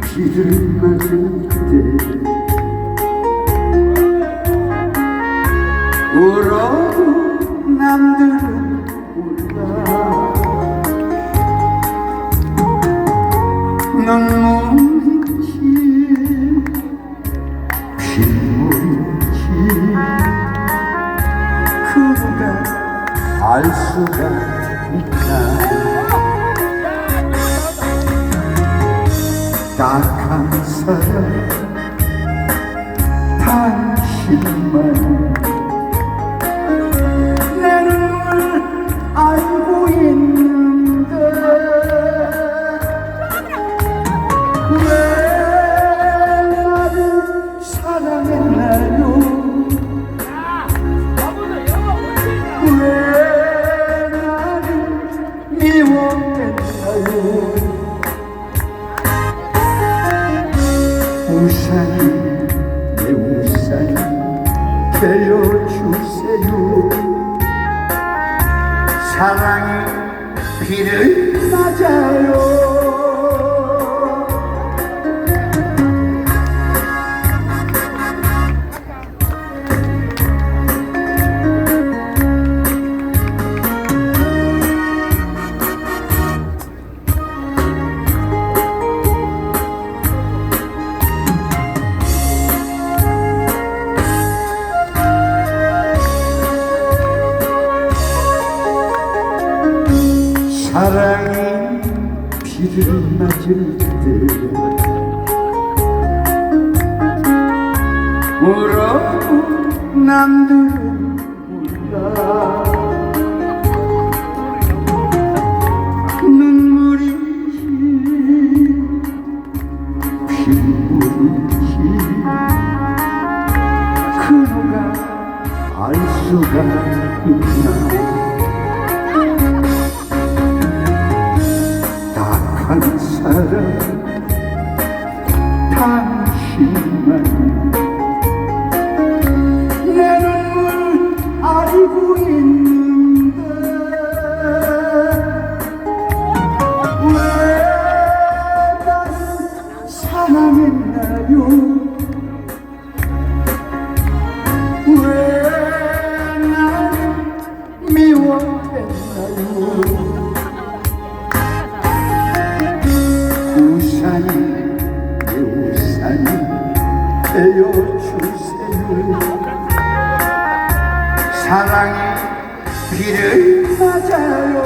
비를 맞은 그대 울어도 남들은 몰라. 눈물인지 빗물인지 그가 알 수가 있나 딱한 사람 당신만 내 눈물 알고 있는데 왜 나를 사랑했나요? 왜 나를 미워했나요 우산이 내 우산이 되어주세요. 사랑이 비를 맞아요 비를 맞을 때 울어도 남들은 몰라 눈물인지 빗물인지 그누가 알 수가 있나 당신만 되어주세요. 사랑이 비를 맞아요.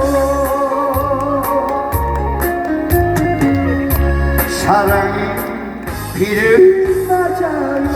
사랑이 비를 맞아요